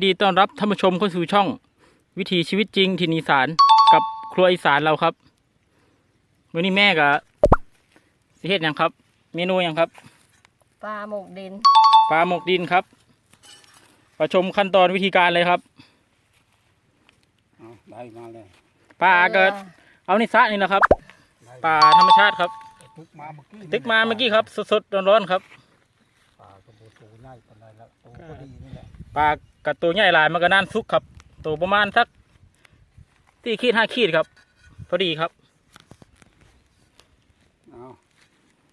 นดีต้อนรับท่านผู้ชมเข้าสู่ช่อง วิถีชีวิตจริงที่นอีสานกับครัวอีสานเราครับวันนี้แม่กับสิเฮ็ดหยังครับ เมนูหยังครับปลาหมกดินปลาหมกดินครับประชมขั้นตอนวิธีการเลยครับเอาได้มาเลยปลาเกิดเอาในสระนี่นะครับปลาธรรมชาติครับตึกมาเมื่อกี้ตึกมาเมื่อกี้ครับสดๆร้อนๆครับปลากระโบตูง่ายปานใดแล้วโตพอดีนี่แหละปลา กระตัวใหญ่หลายมันก็น่านซุกครับ ตัวประมาณสักสี่ขีดห้าขีดครับ พอดีครับเอา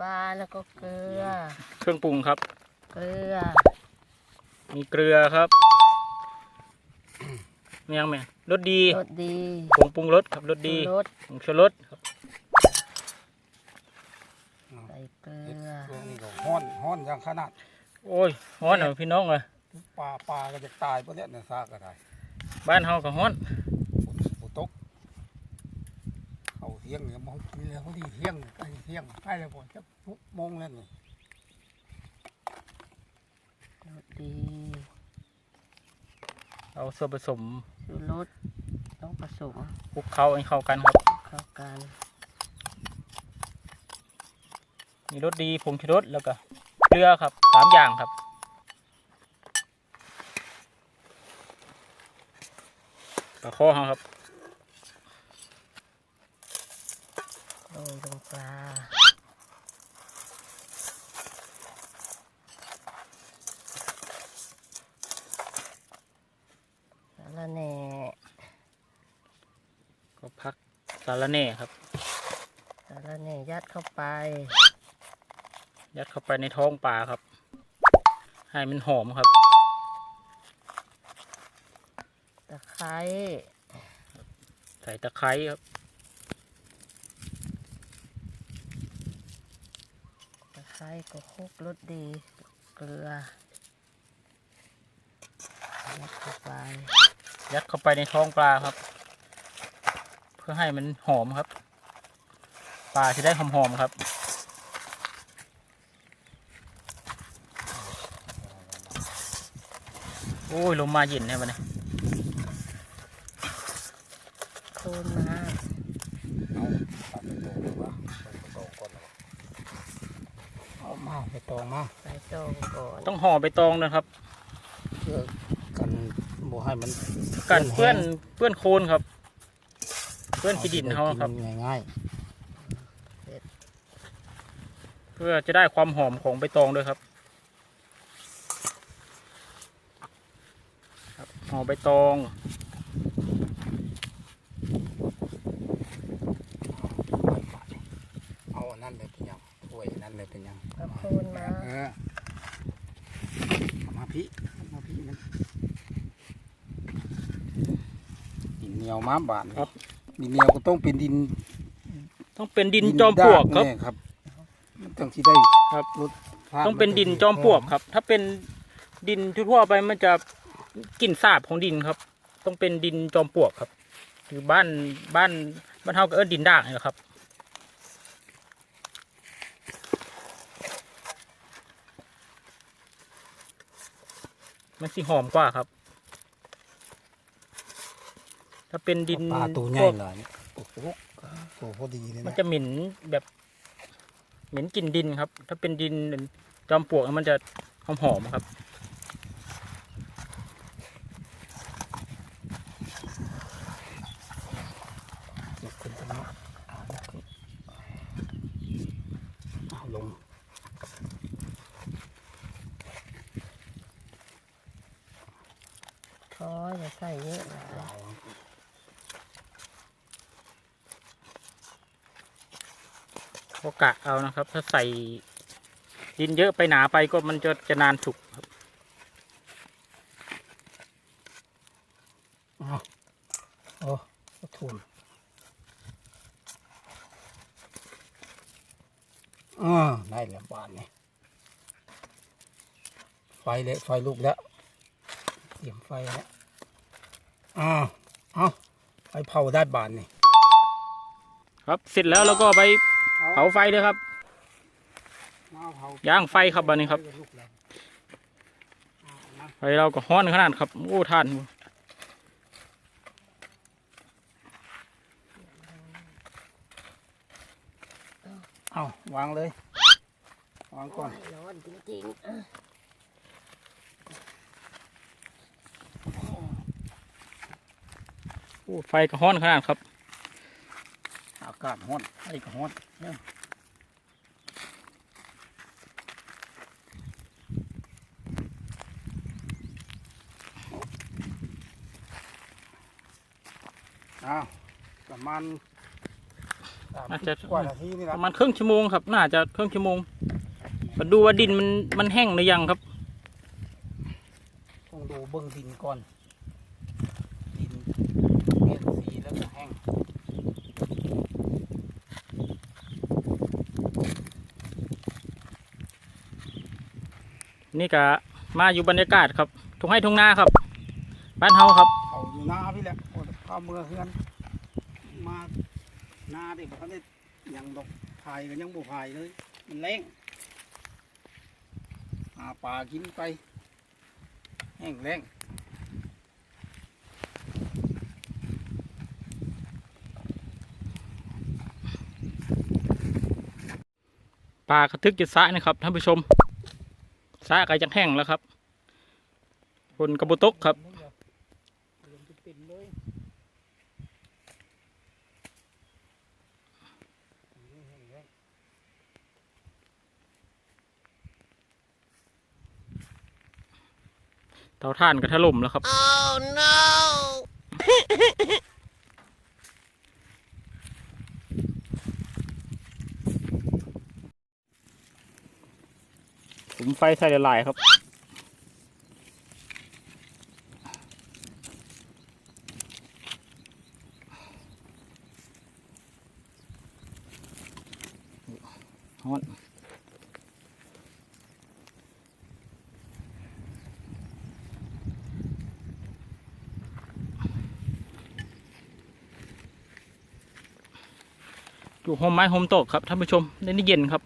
ปลาแล้วก็เกลือ เครื่องปรุงครับ เกลือ มีเกลือครับมียังไหมรสดีรสดีผงปรุงรสครับรสดีชูรสผงชูรสครับใส่เกลืเฮ็ดอช่วงนี้ก็ฮ้อนฮ้อนอย่างขนาด โอ้ยฮ้อนเหรอพี่น้องเลย ปลาปลาก็จะตายเพราะเนี้ยเนี่ยซากก็ได้บ้านเฮาก็ฮ้อนฝนฝนตกเขาเที่ยงเนี่ยมองกินแล้วพอดีเที่ยงใกล้เที่ยงใกล้แล้วพอจะทุกโมงแล้วนี่รสดีเอาส่วนผสมชูรสต้องผสมคลุกเคล้าให้เข้ากันครับเข้ากันมีรสดีผงชูรสแล้วก็เกลือครับสามอย่างครับ ปลาคอเฮาครับโรยลงปลาสาระแหน่ก็พักสาระแหน่ครับ สาระแหน่ยัดเข้าไป ยัดเข้าไปในท้องปลาครับ ให้มันหอมครับ ตะ ไคร้ใส่ตะไคร้ครับตะไคร้ก็คลุกรสดี เกลือยัดเข้าไปยัดเข้าไปในท้องปลาครับ เพื่อให้มันหอมครับ ปลาจะได้หอมๆครับโอ้ยลมมาเย็นแน่วันนี้โคนมาเอาปลากระโตดีกว่าปลากระโตก่อนเลยเอามาไปตองมาใส่ตองก่อนต้องห่อใบตองนะครับเพื่อกันบ่ให้มันกันเพื่อนเพื่อนโคลนครับ เพื่อนขี้ดินเขาครับกินง่ายเพื่อจะได้ความหอมของใบตองด้วยครับครับห่อใบตอง ๆเอาอันนั่นเลยเป็นหยังถ้วยอันนั่นเลยเป็นหยัง เอาโคนมา เออเอามาพี่เอามาพี่มันดิ นเหนียวม้าบานครับ ดินเหนียวก็ต้องเป็นดินต้องเป็นดินจอมปลวกครับแน่ครับมันต้องที่ได้ครับ รสชาติต้องเป็นดินจอมปลวกครับ ถ้าเป็นดินทั่วๆไปมันจะกลิ่นสาบของดินครับ ต้องเป็นดินจอมปลวกครับหรือบ้านบ้านบ้านเฮาก็เอิ้นดินด่างนี่แหละครับ มันสิหอมกว่าครับ ถ้าเป็นดินปลาตัวใหพญ่วกเลยเนี่ยโอ้โหตัวพอดีเลยมันนะจะเหม็นแบบ เหม็นกลิ่นดินครับ ถ้าเป็นดินจอมปลวกมันจะหอมหอมๆครับ ยกขึ้นตรงนี้เอาลงพออย่าใส่เยอะหลายเอา ก็กะเอานะครับ ถ้าใส่ดินเยอะไปหนาไปก็มันจะจะนานสุกครับเอาโอ้ก็ทุนอ่าได้แล้วบานนี่ไฟเลยไฟลุกแล้วเตรียมไฟแล้วอ้าวเอาไฟเผาด้านบานนี่ครับเสร็จแล้วเราก็ไป เผาไฟเลยครับมาเผาย่างไฟครับบันนี้ครับลุกแล้วอ่านะไฟเราก็ฮ้อนขนาดครับ โอ้ท่านเอาวางเลย วางก่อนร้อนจริงๆอะโอ้ไฟก็ฮ้อนขนาดครับอากาศร้อนไอ้ก็ร้อนเนี่ยเอาประมาณสามน่าจะ สิบกว่านาทีนี่ปนะระมาณครึ่งชั่วโมงครับ น่าจะครึ่งชั่วโมงมาดูว่าดินมันมันแห้งหรือยังครับ ต้องดูเบื้องดินก่อน ดินเปลี่ยนสีแล้วก็แห้ง นี่ก็มาอยู่บรรยากาศครับทุ่งให้ทุ่งนาครับ บ้านเฮาครับเขาอยู่หน้าพี่แหละโอ้แต่เข้าเมืองเฮือน มาหน้าดิบ่ทันได้หยังดอกพายก็ยังบ่พายเลย มันแรงหาปลากินไปแห้งแรงปลากระทึกจะสะนะครับท่านผู้ชม สะก็จะแห้งแล้วครับคนกระบุตกครับเริ่มจะเป็นเลยเตาถ่านก็ถล่มแล้วครับ Oh no ผมไฟใส่หลายๆครับ ฮอนอยู่โฮมไม้โฮมโตะครับท่านผู้ชมในนี้เย็นครับ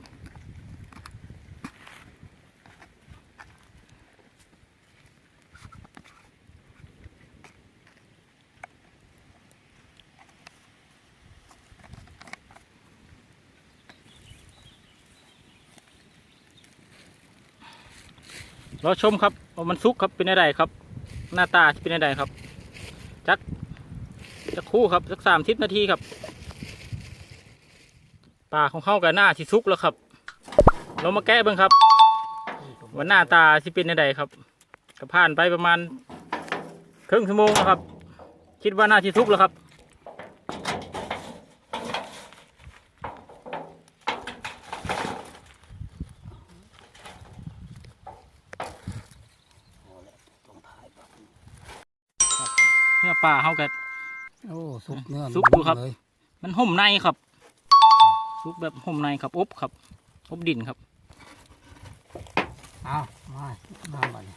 รอชมครับว่ามันสุกครับเป็นอะไรครับ หน้าตาเป็นอะไรครับจักจักคู่ครับสักสามสิบนาทีครับปลาของเข้ากับหน้าที่สุกแล้วครับ เรามาแกะเบ้างครับว่าหน้าตาที่เป็นอะไรครับก็ผ่านไปประมาณครึ่งชั่วโมงแล้วครับ คิดว่าหน้าที่สุกแล้วครับ ต้องถ่ายแบบ เนื้อ ปลาเข้ากับโอ้สุกเนื้อสุกอยู่ครับ เลยมันห่มในครับสุกแบบห่มในครับอบครับอบดินครับเอามามาบัดนี้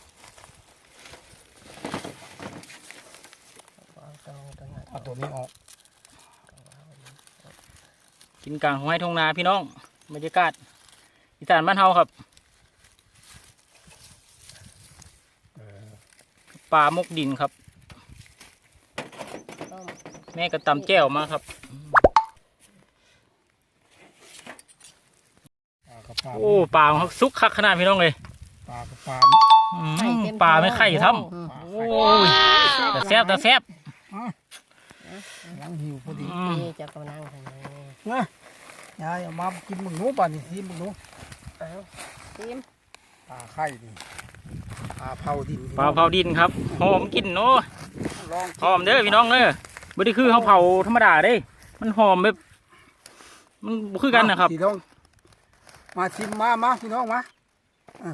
วางตรงตรงนั้นเอาตัวนี้ออกกินกลางของให้ทงนาพี่น้องบรรยากาศอีสานบ้านเฮาครับปลามกดินครับต้ม แม่ก็ตำแจ่วมาครับปลากระปลาโอ้ปลาของเขาสุกคักขนาดพี่น้องเลยปลากระปลาอืมปลาไม่ไข่ทปลาำไข่โอ้ยแต่แซ่บแต่แซ่บยังหิวพอดีอืมนี่จะกำลังทำไงนะยายเอามากินมึงหนูป่ะนี่ทีมึงหนูเอาซิมปลาไข่ดิปลาเผาดินปลาเผาดินครับหอมกลินเนาะลองหอมเด้อพี่น้องเด้อ บ่ได้คือเขาเผาธรรมดาเด้ มันหอมแบบ มันบ่คือกันนะครับพี่น้อง มาชิมมามาพี่น้องมาอะ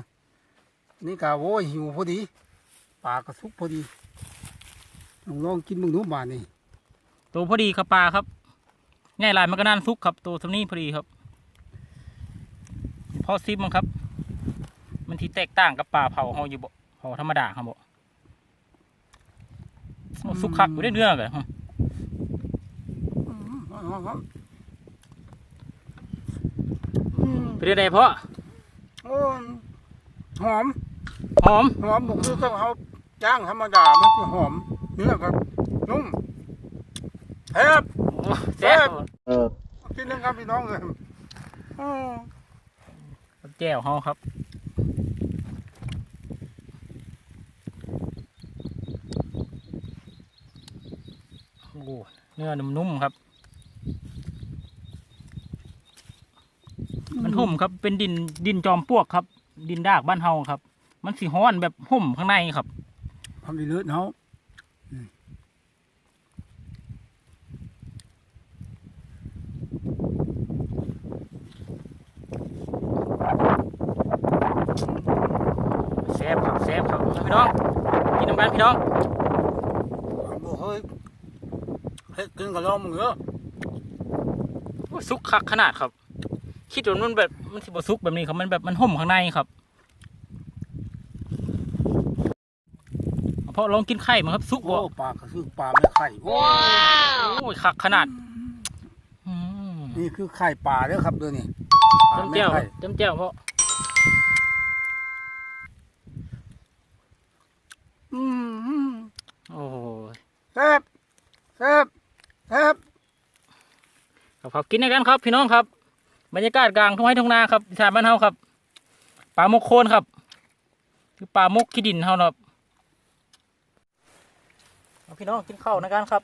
นี่กะโว้ยหิวพอดีปลากระสุกพอดีลองลองกินมึงหนูบานนี่ตัวพอดีครับปลาครับง่ายหลายมันก็น่านซุกครับ ตัวทำนี้พอดีครับพอซิมมั้งครับ มันที่แตกต่างกับปลาเผาเฮาอยู่บ่เผาธรรมดาครับบ่โอ้สุกคักอยู่ได้เนื้อเลย อืมเอาเอาเอาอืมเป็นได้เพราะโอ้หอม หอม หอมบุกคือต้องเอาย่างธรรมดา มันจะหอม เนื้อครับ นุ่มแซ่บแซ่บกินนะครับพี่น้องเลยอืมแจ่วเฮาครับ โอ้เนื้อนุ่มๆครับ มัน ห่มครับ เป็นดินดินจอมปลวกครับ ดินดากบ้านเฮาครับ มันสีห้อนแบบห่มข้างในครับทำดีเลือดเนาะแซ่บครับแซ่บครับพี่น้องกินน้ำกันพี่น้องบอกเฮ้ยเฮ้ยกินกับเรามึงเหรอโอ้ยซุกคักขนาดครับ คิดว่ามันแบบมันสิบซุกแบบนี้ครับมันแบบมันห่มข้างในครับเพราะลองกินไข่มันครับซุกโอ้บ่ปลากระซึกปลาไม่ไข่โอ้โอ้ยคักขนาดอืมนี่คือไข่ปลาเด้อครับเด้อนี่ปลาเต็มไม่แจ่วไข่เต็มแจ่วเพราะอืมโอ้โหแซ่บแซ่บแซ่บครับครับกินในกันครับ พี่น้องครับ บรรยากาศกลางทุ่งไร่ทุ่งนาครับชายบ้านเฮาครับป่ามกโคนครับคือป่ามกขี้ดินเฮาเนาะครับเอาพี่น้องกินข้าวในกันครับ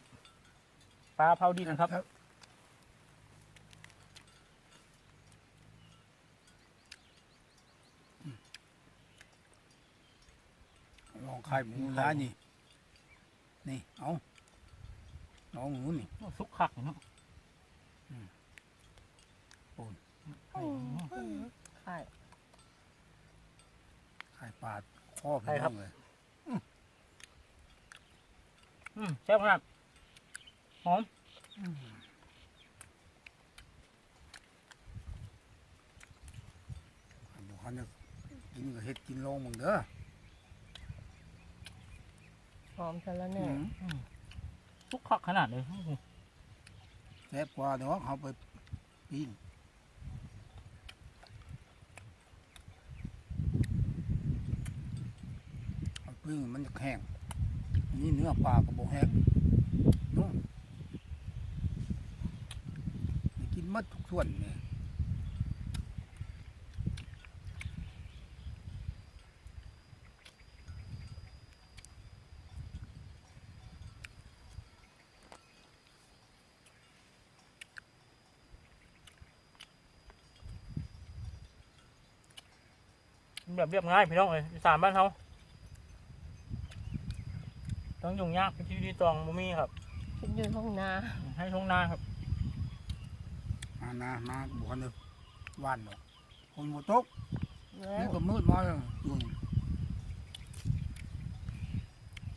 ปลาเผาดินครับลองไข่หมูร้านนี่นี่เอาน้องหมูนี่โอ้ซุกคักเนาะ ไข่ไข่ปลาข้อพี่น้องเลยอืมแซ่บขนาดหอมบุคันจะกินก็เฮ็ดกินลองมึงเด้อหอมซะแล้วอเนี่ยซุกคักขนาดเลยแซ่บกว่าเนาะเอาไปปิ้ง เอาปิ้งมันจะแห้งนี่เนื้อปลากระบอกแห้งนุ่มกินมัดทุกส่วนเนี่ยแบบเรียบง่ายพี่น้องเลยอีสานบ้านเขา ต้องยุ่งยากเป็นที่ดีตองบ่มีครับฉันอยู่ห้องนาให้ทงนาครับมานะมาบุคันจะหว่านดอกคนโมตกแล้นี่วก็มืดมาแล้วอยู่นี่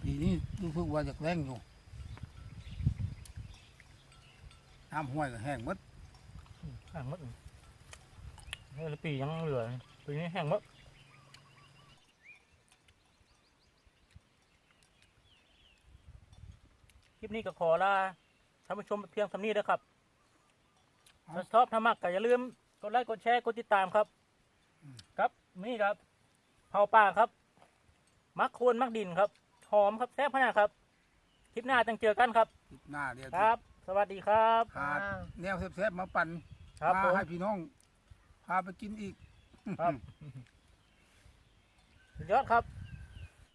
ปีนี้รู้สึกว่าจะแรงอยู่น้ำห้วยก็แห้งหมดแห้งหมดเฮ้ยแล้วปียังเหลือปีนี้แห้งหมด ลิปนี้ก็ขอลาท่านผู้ชมเพียงสำนี้นะครับถ้าชอบถ้ามักก็อย่าลืมกดไลค์กดแชร์กดติดตามครับ ครับนี่ครับ เผาป่าครับ มักโคนมักดินครับ หอมครับแซ่บขนาดครับ คลิปหน้าจังเจอกันครับติดหน้าเดียวครับ สวัสดีครับหาแนวแซ่บๆมาปั่นครับพาผมให้พี่น้องพาไปกินอีก ครับสุดยอดครับ